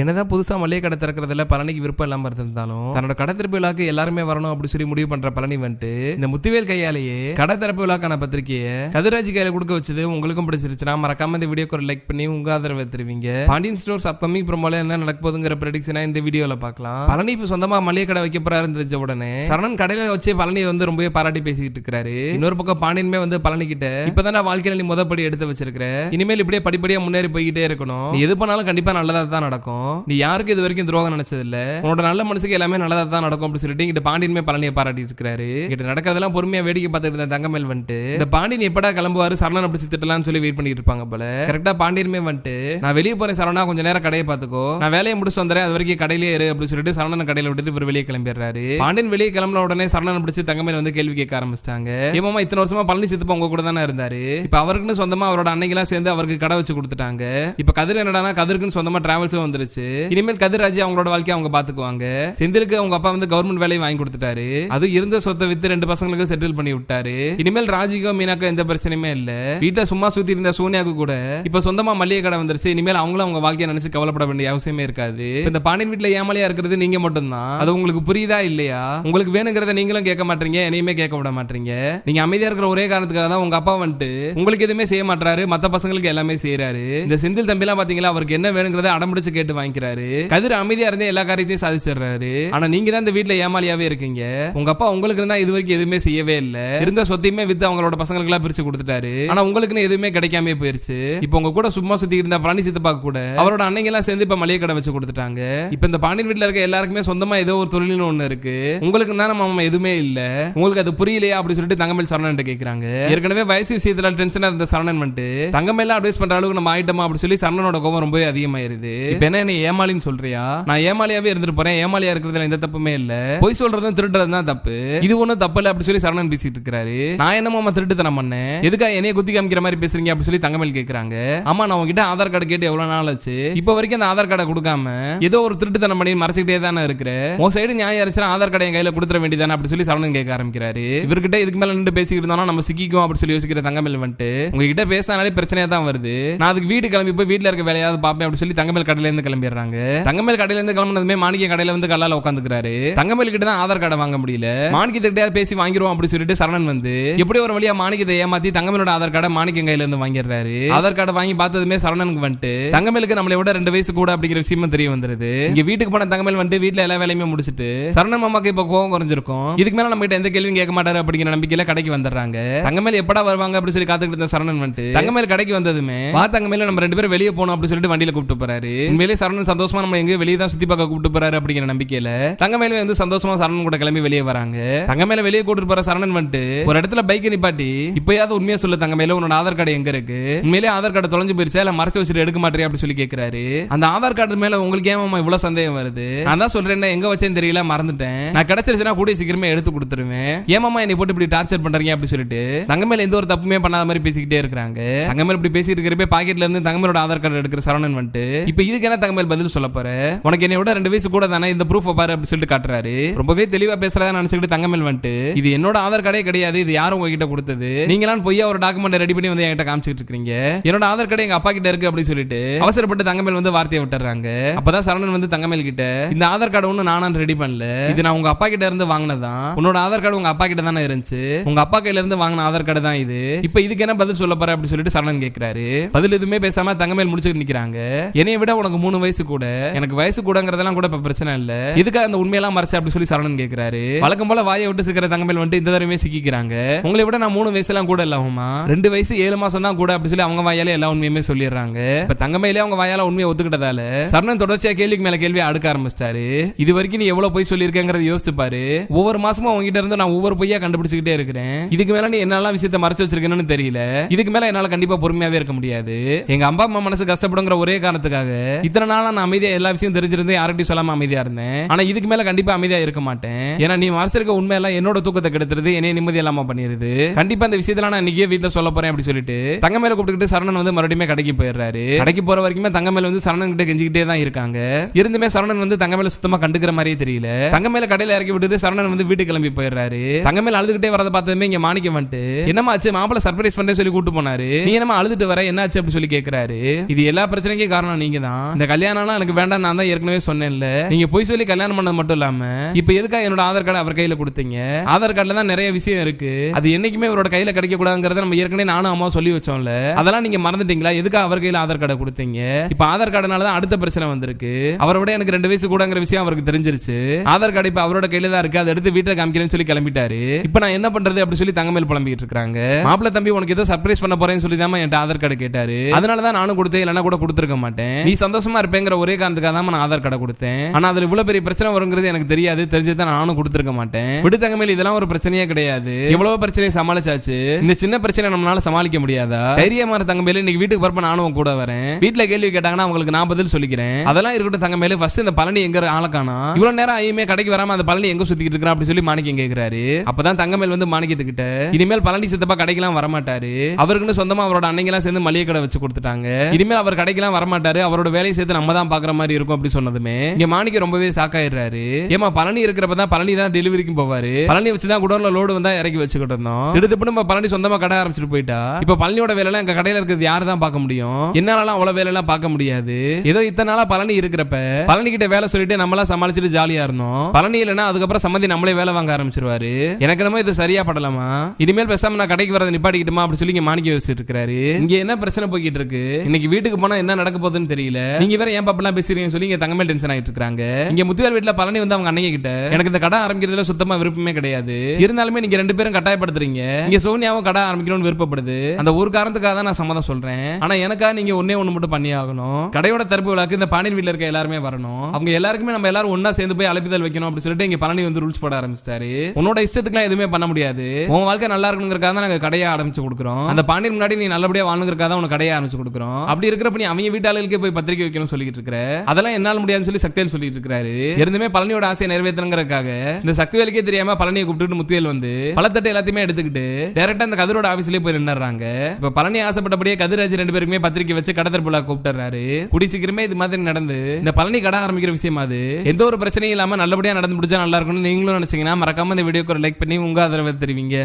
என்னதான் புதுசா மளிகை கடை திறக்கிறதுல பழனிக்கு விருப்பம் இல்லாம இருந்திருந்தாலும் தன்னோட கடை திறப்பு விழாக்கு எல்லாருமே வரணும் அப்படி சொல்லி முடிவு பண்ற பழனி வந்துட்டு இந்த முத்துவேல் கையாலேயே கடை திறப்பு விழாக்கான பத்திரிக்கையை கதிராஜ் கையில கொடுக்க வச்சது உங்களுக்கும் பிடிச்சிருச்சுன்னா மறக்காம இந்த வீடியோக்கு ஒரு லைக் பண்ணி உங்க ஆதரவை தருவீங்க. பாண்டியன் ஸ்டோர்ஸ் அப்கமிங் ப்ரோமோல என்ன நடக்க போதுங்கிற ப்ரெடிக்ஷனா இந்த வீடியோல பார்க்கலாம். பழனி இப்ப சொந்தமா மளிகை கடை வைக்க போறாரு தெரிஞ்ச உடனே சரணன் கடையில வச்சு பழனி வந்து ரொம்பவே பாராட்டி பேசிட்டு இருக்காரு. இன்னொரு பக்கம் பாண்டியனுமே வந்து பழனி கிட்ட இப்பதான் வாழ்க்கையில நீ முதப்படி எடுத்து வச்சிருக்கிற இனிமேல் இப்படியே படிப்படியா முன்னேறி போய்கிட்டே இருக்கணும். எது பண்ணாலும் கண்டிப்பா நல்லதா தான் நடக்கும். நீ யாருக்கு இது வரைக்கும் துரோகம் நினைச்சது இல்ல உன்னோட நல்ல மனசுக்கு எல்லாமே நல்லதா தான் நடக்கும் அப்படின்னு சொல்லிட்டு இங்கிட்ட பாண்டியனுமே பழனியை பாராட்டி இருக்காரு இங்கிட்ட நடக்கிறதெல்லாம் பொறுமையா வேடிக்கை பார்த்துட்டு இருந்த தங்கமேல் வந்துட்டு இந்த பாண்டியன் எப்படா கிளம்புவாரு? சரணன் அப்படி திட்டலாம்னு சொல்லி வெயிட் பண்ணிட்டு இருப்பாங்க போல. கரெக்டா பாண்டியனுமே வந்துட்டு நான் வெளியே போறேன் சரணா கொஞ்ச நேரம் கடையை பார்த்துக்கோ. நான் வேலையை முடிச்சு வந்துறேன் அது வரைக்கும் கடையிலே இரு அப்படின்னு சொல்லிட்டு சரணன் கடையில விட்டுட்டு இவர் வெளியே கிளம்பிடுறாரு. பாண்டியன் வெளியே கிளம்புன உடனே சரணன் பிடிச்சி தங்கமேல் வந்து கேள்வி கேட்க ஆரம்பிச்சிட்டாங்க. ஏமாமா இத்தனை வருஷமா பழனி சித்தப்பா உங்க கூட தானே இருந்தாரு? இப்ப அவருக்குன்னு சொந்தமா அவரோட அன்னைக்கெல்லாம் சேர்ந்து அவருக்கு கடை வச்சு கொடுத்துட்டாங்க. இப்ப கதிர் என்னடானா கதிருக்குன்னு சொந்தமா டிராவல்ஸும் வந்துருச்சு. இனிமேல் கதிராஜி அவங்களோட வாழ்க்கையை அவங்க பாத்துக்குவாங்க. செந்திலுக்கு அவங்க அப்பா வந்து கவர்மெண்ட் வேலையை வாங்கி கொடுத்துட்டாரு. அது இருந்த சொத்தை வித்து ரெண்டு பசங்களுக்கு செட்டில் பண்ணி விட்டாரு. இனிமேல் ராஜிக்கோ மீனாக்கோ எந்த பிரச்சனையுமே இல்ல. வீட்டை சும்மா சுத்தி இருந்த சோனியாக்கு கூட இப்ப சொந்தமா மளிகை கடை வந்துருச்சு. இனிமேல் அவங்களும் அவங்க வாழ்க்கையை நினைச்சு கவலைப்பட வேண்டிய அவசியமே இருக்காது. இந்த பாண்டியன் வீட்டுல ஏமாலியா இருக்கிறது நீங்க மட்டும்தான். அது உங்களுக்கு புரியுதா இல்லையா? உங்களுக்கு வேணுங்கிறத நீங்களும் கேட்க மாட்டீங்க. என்னையுமே கேட்க விட மாட்டீங்க. நீங்க அமைதியா இருக்கிற ஒரே காரணத்துக்காக தான் உங்க அப்பா வந்துட்டு உங்களுக்கு எதுவுமே செய்ய மாட்டாரு மத்த பசங்களுக்கு எல்லாமே செய்யறாரு இந்த செந்தில் தம்பி எல்லாம் பாத்தீங்களா அவருக்கு என்ன வேணுங்கிறத அடம்பிடிச்சு கேட்டு வாங்கிக்கிறாரு. கதிர் அமைதியா இருந்தே எல்லா காரியத்தையும் சாதிச்சிடுறாரு. ஆனா நீங்க தான் இந்த வீட்டுல ஏமாலியாவே இருக்கீங்க. உங்க அப்பா உங்களுக்கு இருந்தா இது வரைக்கும் எதுவுமே செய்யவே இல்ல. இருந்த சொத்தையுமே வித்து அவங்களோட பசங்களுக்கு எல்லாம் பிரிச்சு கொடுத்துட்டாரு. ஆனா உங்களுக்குன்னு எதுவுமே கிடைக்காம போயிருச்சு. இப்போ உங்க கூட சும்மா சுத்தி இருந்த பழனி சித்தப்பா கூட அவரோட அன்னைங்க எல்லாம் சேர்ந்து இப்ப மளிகை கடை வச்சு கொடுத்துட்டாங்க. இப்ப இந்த பாண்டியன் வீட்டுல இருக்க எல்லாருக்குமே சொந்தமா ஏதோ ஒரு தொழில்னு ஒண்ணு இருக்கு. உங்களுக்கு தான் நம்ம எதுவுமே இல்ல. உங்களுக்கு அது புரியலையா அப்படி சொல்லிட்டு தங்கமேல் சரணன் கேக்குறாங்க. ஏற்கனவே வயசு விஷயத்துல டென்ஷனா இருந்த சரணன் வந்துட்டு தங்கமேல அட்வைஸ் பண்ற அளவுக்கு நம்ம ஆயிட்டோமா அப்படி சொல்லி சரணனோட கோபம் ரொம்பவே அதிகமாயிருது. இப்ப என்ன என்ன ஏமாளின்னு சொல்றியா? நான் ஏமாளியாவே இருந்துட்டு போறேன். ஏமாளியா இருக்கிறதுல எந்த தப்புமே இல்ல. பொய் சொல்றதும் திருடுறது தான் தப்பு. இது ஒண்ணும் தப்பு இல்ல அப்படி சொல்லி சரணன் பேசிட்டு இருக்காரு. நான் என்னமா திருட்டுத்தனம் பண்ணேன். எதுக்காக என்னைய குத்தி காமிக்கிற மாதிரி பேசுறீங்க அப்படி சொல்லி தங்கமேல் கேக்குறாங்க. ஆமா நான் உங்ககிட்ட ஆதார் கார்டு கேட்டு எவ்வளவு நாள் ஆச்சு? இப்ப வரைக்கும் அந்த ஆதார் கார்டை கொடுக்காம ஏதோ ஒரு திருட்டுத்தனம் பண்ணி மறைச்சிக்கிட்டே தானே இருக்கிற? உன் சைடு நியாயம் இருந்துச்சுன்னா ஆதார் கார்டை என் கையில கொடுத்துற வேண்டியதானே அப்படி சொல்லி சரணன் கேட்க ஆரம்பிக்கிறாரு. இவர்கிட்ட இதுக்கு மேல நின்று பேசிக்கிட்டு இருந்தோம்னா நம்ம சிக்கிக்கும் அப்படி சொல்லி யோசிக்கிற தங்கமேல் வந்துட்டு உங்ககிட்ட பேசினாலே பிரச்சனையா தான் வருது. நான் அதுக்கு வீடு கிளம்பி போய் வீட்டுல இருக்க வேலையாவது பார்ப்பேன் அப்படி சொல்லி தங்கமேல் கடையில இருந்து கிளம்பிடுறாங்க. தங்கமேல் கடையில இருந்து கிளம்புனதுமே மாணிக்க கடையில வந்து கல்லால உட்காந்துக்கிறாரு தங்கமேல் கிட்ட தான் ஆதார் கார்டை வாங்க முடியல. மாணிக்கத்திட்ட பேசி வாங்கிடுவோம் அப்படின்னு சொல்லிட்டு சரணன் வந்து எப்படி ஒரு வழியா மாணிக்கத்தை ஏமாத்தி தங்கமேலோட ஆதார் கார்டை மாணிக்கம் கையில இருந்து வாங்கிடுறாரு. ஆதார் கார்டை வாங்கி பார்த்ததுமே சரணனுக்கு வந்துட்டு தங்கமேலுக்கு நம்மளை விட ரெண்டு வயசு கூட அப்படிங்கிற விஷயமும் தெரிய வந்துருது. இங்க வீட்டுக்கு போன தங்கமேல் வந்துட்டு வீட்டுல எல்லா வேலையுமே முடிச்சிட்டு சரணன் மாமாக்கு இப்ப கோவம் குறைஞ்சிருக்கும். இதுக்கு மேல நம்ம கிட்ட எந்த கேள்வியும் கேட்க மாட்டாரு அப்படிங்கிற நம்பிக்கையில கடைக்கு வந்துடுறாங்க. தங்கமேல் எப்படா வருவாங்க அப்படின்னு சொல்லி காத்துக்கிட்டு இருந்த சரணன் வந்துட்டு தங்கமேல் கடைக்கு வந்ததுமே வா தங்கமேல நம்ம ரெண்டு பேரும் வெளியே போனோம் அப்படின்னு சொல்லிட்டு வண்டியில கூப்பிட்டு போறாரு. உண்மையிலே சரணன் சந்தோஷமா நம்ம எங்க வெளியே தான் சுத்தி பார்க்க கூப்பிட்டு போறாரு அப்படிங்கிற நம்பிக்கையில தங்கமேல வந்து சந்தோஷமா சரணன் கூட கிளம்பி வெளியே வராங்க. தங்கமேல வெளியே கூட்டிட்டு போற சரணன் வந்துட்டு ஒரு இடத்துல பைக்கை நிப்பாட்டி இப்பயாவது உண்மையா சொல்லு தங்கமேல உன்னோட ஆதார் கார்டு எங்க இருக்கு? உண்மையிலே ஆதார் கார்டு தொலைஞ்சு போயிருச்சா? இல்ல மறைச்சு வச்சுட்டு எடுக்க மாட்டேறியா அப்படின்னு சொல்லி கேட்கிறாரு அந்த ஆதார் கார்டு மேல உங்களுக்கு ஏன் இவ்வளவு சந்தேகம் வருது? நான் தான் சொல்றேன் எங்க வச்சேன்னு தெரியல மறந்துட்டேன். நான் கிடைச்சிருச்சுன்னா கூடிய சீக்கிரமே எடுத்து கொடுத்துருவேன். ஏமாமா என்னை போட்டு இப்படி டார்ச்சர் பண்றீங்க அப்படி சொல்லிட்டு தங்கமேல எந்த ஒரு தப்புமே பண்ணாத மாதிரி பேசிக்கிட்டே இருக்காங்க தங்கமேல இப்படி பேசிட்டு இருக்கிறப்ப பாக்கெட்ல இருந்து தங்கமேலோட ஆதார் கார்டு எடுக்கிற சரவணன் வந்துட்டு இப்ப இதுக்கு என்ன தங்கமேல் பதில் சொல்ல போற. உனக்கு என்னை விட ரெண்டு வயசு கூட தானே இந்த ப்ரூஃப் பாரு அப்படின்னு சொல்லிட்டு காட்டுறாரு. ரொம்பவே தெளிவா பேசுறதா நினைச்சுக்கிட்டு தங்கமேல் வந்துட்டு இது என்னோட ஆதார் கார்டே கிடையாது இது யாரும் உங்ககிட்ட கொடுத்தது? நீங்களாம் பொய்யா ஒரு டாக்குமெண்ட் ரெடி பண்ணி வந்து என்கிட்ட காமிச்சிட்டு இருக்கீங்க என்னோட ஆதார் கார்டு எங்க அப்பா கிட்ட இருக்கு அப்படின்னு சொல்லிட்டு அவசரப்பட்டு தங்கமேல் வந்து வார்த்தையை விட்டுறாங்க. அப்பதான் சரவணன் வந்து தங்கமேல் கிட்ட இந்த ஆதார் கார்டு ஒண்ணு நானும் ரெடி பண்ணல. இது நான் உங்க அப்பா கிட்ட இருந்து வாங்கினதான் உன்னோட ஆதார் கார்டு உங்க அப்பா கிட்ட தானே இருந்துச்சு. உங்க அப்பா கையில இருந்து வாங்கின ஆதார் கார்டு தான் இது. இப்ப இதுக்கு என்ன பதில் சொல்ல போற அப்படின்னு சொல்லிட்டு சரவணன் கேட்கிறாரு பதில் எதுவுமே பேசாம தங்கமேல் முடிச்சுட்டு நிக்கிறாங்க. என்னைய விட உனக்கு மூணு வயசு கூட எனக்கு வயசு கூடங்கிறதெல்லாம் கூட இப்ப பிரச்சனை இல்ல. இதுக்காக அந்த உண்மையெல்லாம் மறைச்சு அப்படி சொல்லி சரவணன் கேக்குறாரு? வழக்கம் போல வாயை விட்டு சிக்கிற தங்கமேல் வந்துட்டு இந்த தடவையுமே சிக்கிக்கிறாங்க. உங்களை விட நான் மூணு வயசு எல்லாம் கூட இல்லாமா ரெண்டு வயசு ஏழு மாசம் தான் கூட அப்படி சொல்லி அவங்க வாயாலே எல்லா உண்மையுமே சொல்லிடுறாங்க. இப்ப தங்கமேலே அவங்க வாயால உண்மையை ஒத்துக்கிட்டதால சரணன் தொடர்ச்சியா கேள்விக்கு மேல கேள்வி அடுக்க ஆரம்பிச்சிட்டாரு. இது வரைக்கும் நீ எவ்வளவு பொய் சொல்லியிருக்கேங்கிறத யோசிச்சு பாரு. ஒவ்வொரு மாசமும் உங்ககிட்ட இருந்து நான் ஒவ்வொரு பொய்யா கண்டுபிடிச்சுக்கிட்டே இருக்கிறேன். இதுக்கு மேல நீ என்னெல்லாம் விஷயத்தை மறைச்சு வச்சிருக்கேன்னு தெரியல. இதுக்கு மேல என்னால கண்டிப்பா பொறுமையாவே இருக்க முடியாது. எங்க அம்மா அம்மா மனசு கஷ்டப்படுங்கிற ஒரே காரணத்துக்காக இத்தனை நாளாக நான் அமைதியாக எல்லா விஷயம் தெரிஞ்சிருந்து யார்கிட்டயும் சொல்லாமல் அமைதியாக இருந்தேன். ஆனா இதுக்கு மேல கண்டிப்பா அமைதியா இருக்க மாட்டேன். ஏன்னா நீ மறைச்சிருக்க உண்மையெல்லாம் என்னோட தூக்கத்தை கெடுத்துருது என்னைய நிம்மதி இல்லாமல் பண்ணிடுது கண்டிப்பா இந்த விஷயத்துல நான் இன்னைக்கே வீட்டுல சொல்ல போறேன் அப்படி சொல்லிட்டு தங்க மேல கூப்பிட்டுக்கிட்டு சரணன் வந்து மறுபடியும் கடைக்கு போயிடுறாரு. கடைக்கு போற வரைக்குமே தங்க மேல வந்து சரணன் கிட்ட கெஞ்சிக்கிட்டே தான் இருக்காங்க. இருந்துமே சரணன் வந்து தங்க மேல சுத்தமா கண்டுக்கிற மாதிரியே தெரியல. தங்க மேல கடையில இறக்கி விட்டுட்டு சரணன் வந்து வீட்டுக்கு கிளம்பி போயிடுறாரு. தங்க மேல அழுதுகிட்டே வரத பார்த்ததுமே இங்க மாணிக்கம் வந்துட்டு என்னமா ஆச்சு? மாப்பிள்ள சர்ப்ரைஸ் பண்ணே சொல்லி கூட்டு போனாரு. நீ என்னமா அழுதுட்டு வர? என்ன ஆச்சு? அப்படி சொல்லி கேட்கிறாரு இது எல்லா பிரச்சனைக்கும் காரணம் நீங்க தான் இந்த கல்யாணம் கல்யாணம்லாம் எனக்கு வேண்டாம் நான் தான் ஏற்கனவே சொன்னேன்ல. நீங்க போய் சொல்லி கல்யாணம் பண்ணது மட்டும் இல்லாம இப்ப எதுக்காக என்னோட ஆதார் கார்டு அவர் கையில கொடுத்தீங்க? ஆதார் கார்டுல தான் நிறைய விஷயம் இருக்கு. அது என்னைக்குமே அவரோட கையில கிடைக்க கூடாதுங்கிறத நம்ம ஏற்கனவே நானும் அம்மா சொல்லி வச்சோம்ல. அதெல்லாம் நீங்க மறந்துட்டீங்களா? எதுக்காக அவர் கையில ஆதார் கார்டை கொடுத்தீங்க? இப்ப ஆதார் கார்டுனால தான் அடுத்த பிரச்சனை வந்திருக்கு. அவரை விட எனக்கு ரெண்டு வயசு கூடங்கிற விஷயம் அவருக்கு தெரிஞ்சிருச்சு. ஆதார் கார்டு இப்ப அவரோட கையில தான் இருக்கு. அதை எடுத்து வீட்டை காமிக்கிறேன்னு சொல்லி கிளம்பிட்டாரு. இப்ப நான் என்ன பண்றது அப்படி சொல்லி தங்கமேல் புலம்பிட்டு இருக்காங்க மாப்பிள்ள தம்பி உனக்கு ஏதோ சர்ப்ரைஸ் பண்ண போறேன்னு சொல்லி தான் என்கிட்ட ஆதார் கார்டு கேட்டாரு. அதனால தான் நானும் கொடுத்தேன் இல்லைன்னா கூட கொடுத்துருக்க மாட்டேன். நீ சந்தோஷமா இருப்பேங்கிற ஒரே காரணத்துக்காக தான் நான் ஆதார் கார்டை கொடுத்தேன். ஆனா அதுல இவ்வளவு பெரிய பிரச்சனை வருங்கிறது எனக்கு தெரியாது. தெரிஞ்சதான் நானும் கொடுத்துருக்க மாட்டேன். விடு தங்கமேல் இதெல்லாம் ஒரு பிரச்சனையே கிடையாது. எவ்வளவு பிரச்சனையை சமாளிச்சாச்சு. இந்த சின்ன பிரச்சனை நம்மளால சமாளிக்க முடியாதா? தைரியமான தங்கமேல இன்னைக்கு வீட்டுக்கு போறப்ப நானும் கூட வரேன். வீட்டுல கேள்வி கேட்டாங்கன்னா அவங்களுக்கு நான் பதில் சொல்லிக்கிறேன். அதெல்லாம் இருக்கட்டும் தங்கமேல. ஃபர்ஸ்ட் இந்த பழனி எங்க ஆளக்கானா இவ்வளவு நேரம் ஐயுமே கடைக்கு வராம அந்த பழனி எங்க சுத்திட்டு இருக்கிறான் அப்படி சொல்லி மாணிக்கம் கேட்கிறாரு அப்பதான் தங்கமேல் வந்து மாணிக்கத்துக்கிட்ட இனிமேல் பழனி சித்தப்பா கடைக்கெல்லாம் வரமாட்டாரு. அவருக்குன்னு சொந்தமா அவரோட அன்னைங்கெல்லாம் சேர்ந்து மளிகை கடை வச்சு கொடுத்துட்டாங்க. இனிமேல் அவர் கடைக்கெல்லாம் வரமாட்டாரு. அவரோட வேலையை சேர்த்து நம்ம தான் பாக்குற மாதிரி இருக்கும் அப்படி சொன்னதுமே. இங்க மாணிக்க ரொம்பவே சாக்காயிடுறாரு ஏமா பழனி இருக்கிறப்ப தான் பழனி தான் டெலிவரிக்கும் போவாரு. பழனி வச்சு தான் குடோன்ல லோடு வந்தா இறக்கி வச்சுக்கிட்டு இருந்தோம். திடுத்துப்பு நம்ம பழனி சொந்தமா கடை ஆரம்பிச்சிட்டு போயிட்டா. இப்ப பழனியோட வேலைலாம் எங்க கடையில இருக்கிறது யாரு தான் பார்க்க முடியும்? என்னாலலாம் அவ்வளவு வேலை எல்லாம் பார்க்க முடியாது. ஏதோ இத்தனை நாளா பழனி இருக்கிறப்ப பழனி கிட்ட வேலை சொல்லிட்டு நம்மளாம் சமாளிச்சுட்டு ஜாலியா இருந்தோம். பழனி இல்லைன்னா அதுக்கப்புறம் சம்மந்தி நம்மளே வேலை வாங்க ஆரம்பிச்சிருவாரு. எனக்கு என்னமோ இது சரியா படலாமா இனிமேல் பேசாம நான் கடைக்கு வரதை நிப்பாட்டிக்கிட்டுமா அப்படி சொல்லி மாணிக்க வச்சுட்டு இருக்காரு இங்க என்ன பிரச்சனை போய்கிட்டு இருக்கு? இன்னைக்கு வீட்டுக்கு போனா என்ன நடக்க போகுதுன்னு தெரியல. நீங்க வேற ஏன் பாப்பெல்லாம் பேசுறீங்கன்னு சொல்லி இங்க தங்கமேல் டென்ஷன் ஆயிட்டு இருக்காங்க இங்க முத்துவேல் வீட்டுல பழனி வந்து அவங்க அன்னைங்க கிட்ட எனக்கு இந்த கடை ஆரம்பிக்கிறதுல சுத்தமா விருப்பமே கிடையாது. இருந்தாலுமே நீங்க ரெண்டு பேரும் கட்டாயப்படுத்துறீங்க. இங்க சோனியாவும் கடை ஆரம்பிக்கணும்னு விருப்பப்படுது. அந்த ஒரு காரணத்துக்காக தான் நான் சம்மதம் சொல்றேன். ஆனா எனக்கா நீங்க ஒன்னே ஒண்ணு மட்டும் பண்ணி ஆகணும். கடையோட தரப்பு விழாக்கு இந்த பாண்டியன் வீட்ல இருக்க எல்லாருமே வரணும். அவங்க எல்லாருக்குமே நம்ம எல்லாரும் ஒண்ணா சேர்ந்து போய் அழைப்புதல் வைக்கணும் அப்படின்னு சொல்லிட்டு இங்க பழனி வந்து ரூல்ஸ் போட ஆரம்பிச்சிட்டாரு. உன்னோட இஷ்டத்துக்குலாம் எதுவுமே பண்ண முடியாது. உன் வாழ்க்கை நல்லா இருக்கணுங்கிறக்காக தான் நாங்க கடையை ஆரம்பிச்சு கொடுக்குறோம். அந்த பாண்டியன் முன்னாடி நீ நல்லபடியா வாழணுங்கிறக்காக தான் உனக்கு கடையை ஆரம்பிச்சு கொடுக்குறோம். அப்படி இருக்கிறப்ப நீ அவங்க வீட்டாளுக்கே போய் பத்திரிக்கை வைக்கணும் சொல்லிட்டு இருக்கிற? அதெல்லாம் என்னால் முடியாதுன்னு சொல்லி சக்திவேல் சொல்லிட்டு இருக்காரு இருந்துமே பழனியோட ஆசையை நிறைவேற்றணுங்கிறக்காக இந்த சக்திவேலுக்கே தெரியாம பழனியை கூப்பிட்டு முத்துவேல் வந்து பழத்தட்டை எல்லாத்தையுமே எடுத்துக்கிட்டு டேரக்டா அந்த கதிரோட ஆபீஸ்லயே போய் நின்னுறாங்க இப்ப பழனி ஆசைப்பட்டபடியே கதிராஜ் ரெண்டு பேருக்குமே பத்திரிக்கை வச்சு கடத்தர் புலா கூப்பிட்டுறாரு. குடி சீக்கிரமே இது மாதிரி நடந்து இந்த பழனி கடை ஆரம்பிக்கிற விஷயம் அது. எந்த ஒரு பிரச்சனையும் இல்லாம நல்லபடியா நடந்து முடிச்சா நல்லா இருக்கும்னு நீங்களும் நினைச்சீங்கன்னா மறக்காம இந்த வீடியோக்கு ஒரு லைக் பண்ணி உங்க ஆதரவை தெரிவிங்க.